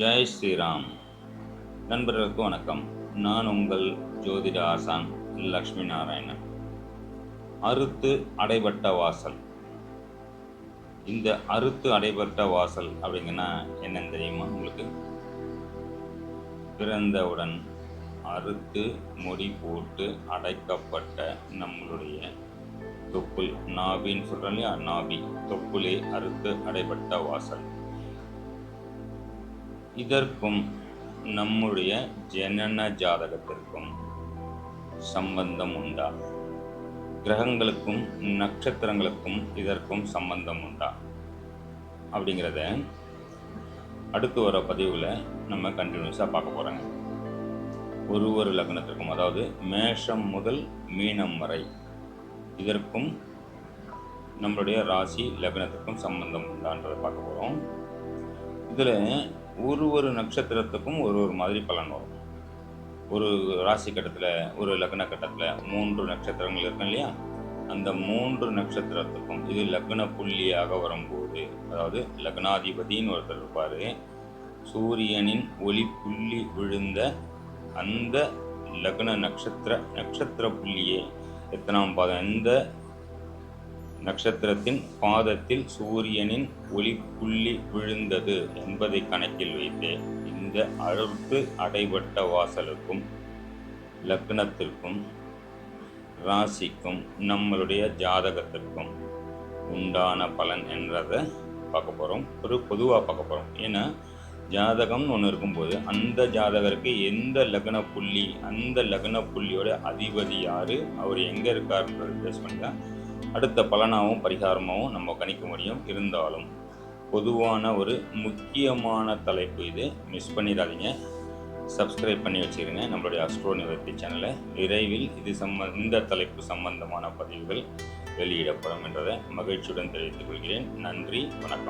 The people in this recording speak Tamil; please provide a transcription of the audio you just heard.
ஜெய் ஸ்ரீராம். நண்பர்களுக்கு வணக்கம். நான் உங்கள் ஜோதிட ஆசான் லக்ஷ்மி நாராயணன். அறுத்து அடைபட்ட வாசல். இந்த அறுத்து அடைபட்ட வாசல் அப்படிங்கன்னா என்னன்னு தெரியுமா உங்களுக்கு? பிறந்தவுடன் அறுத்து முடி போட்டு அடைக்கப்பட்ட நம்மளுடைய தொப்புள் நாபின்னு சொல்கிறோம் இல்லையா? நாபி. தொப்புளே அறுத்து அடைபட்ட வாசல். இதற்கும் நம்முடைய ஜனன ஜாதகத்திற்கும் சம்பந்தம் உண்டா? கிரகங்களுக்கும் நட்சத்திரங்களுக்கும் இதற்கும் சம்பந்தம் உண்டா? அப்படிங்கிறத அடுத்து வர பதிவில் நம்ம கண்டினியூஸாக பார்க்க போகிறோங்க ஒரு ஒரு லக்னத்திற்கும் அதாவது மேஷம் முதல் மீனம் வரை இதற்கும் நம்மளுடைய ராசி லக்னத்திற்கும் சம்பந்தம் உண்டான்றதை பார்க்க போகிறோம் இதில் ஒரு ஒரு நட்சத்திரத்துக்கும் ஒரு ஒரு மாதிரி பலன் வரும். ஒரு ராசி கட்டத்தில் ஒரு லக்ன கட்டத்தில் மூன்று நட்சத்திரங்கள் இருக்கும் இல்லையா? அந்த மூன்று நட்சத்திரத்துக்கும் இது லக்ன புள்ளியாக வரும்போது அதாவது லக்னாதிபதின்னு ஒருத்தர் இருப்பார். சூரியனின் ஒளி புள்ளி விழுந்த அந்த லக்ன நட்சத்திர நட்சத்திர புள்ளியை எத்தனாம் பாதம்? எந்த நட்சத்திரத்தின் பாதத்தில் சூரியனின் ஒளி புள்ளி விழுந்தது என்பதை கணக்கில் வைத்தே இந்த அழுத்து அடைபட்ட வாசலுக்கும் லக்னத்திற்கும் ராசிக்கும் நம்மளுடைய ஜாதகத்திற்கும் உண்டான பலன் என்றதை பார்க்க போகிறோம் ஒரு பொதுவாக பார்க்க போகிறோம் ஏன்னா ஜாதகம்னு ஒன்று இருக்கும்போது அந்த ஜாதகருக்கு எந்த லக்ன புள்ளி அந்த லக்ன புள்ளியோட அதிபதி யார் அவர் எங்கே இருக்காருன்றது பேஸ் பண்ணி தான் அடுத்த பலனாகவும் பரிகாரமாகவும் நம்ம கணிக்க முடியும். இருந்தாலும் பொதுவான ஒரு முக்கியமான தலைப்பு இது. மிஸ் பண்ணிடாதீங்க. சப்ஸ்கிரைப் பண்ணி வச்சுருங்க. நம்மளுடைய அஸ்ட்ரோ நிவர்த்தி சேனலை விரைவில் இது சம்ம இந்த தலைப்பு சம்பந்தமான பதிவுகள் வெளியிடப்படும் என்றதை மகிழ்ச்சியுடன் தெரிவித்துக் கொள்கிறேன். நன்றி. வணக்கம்.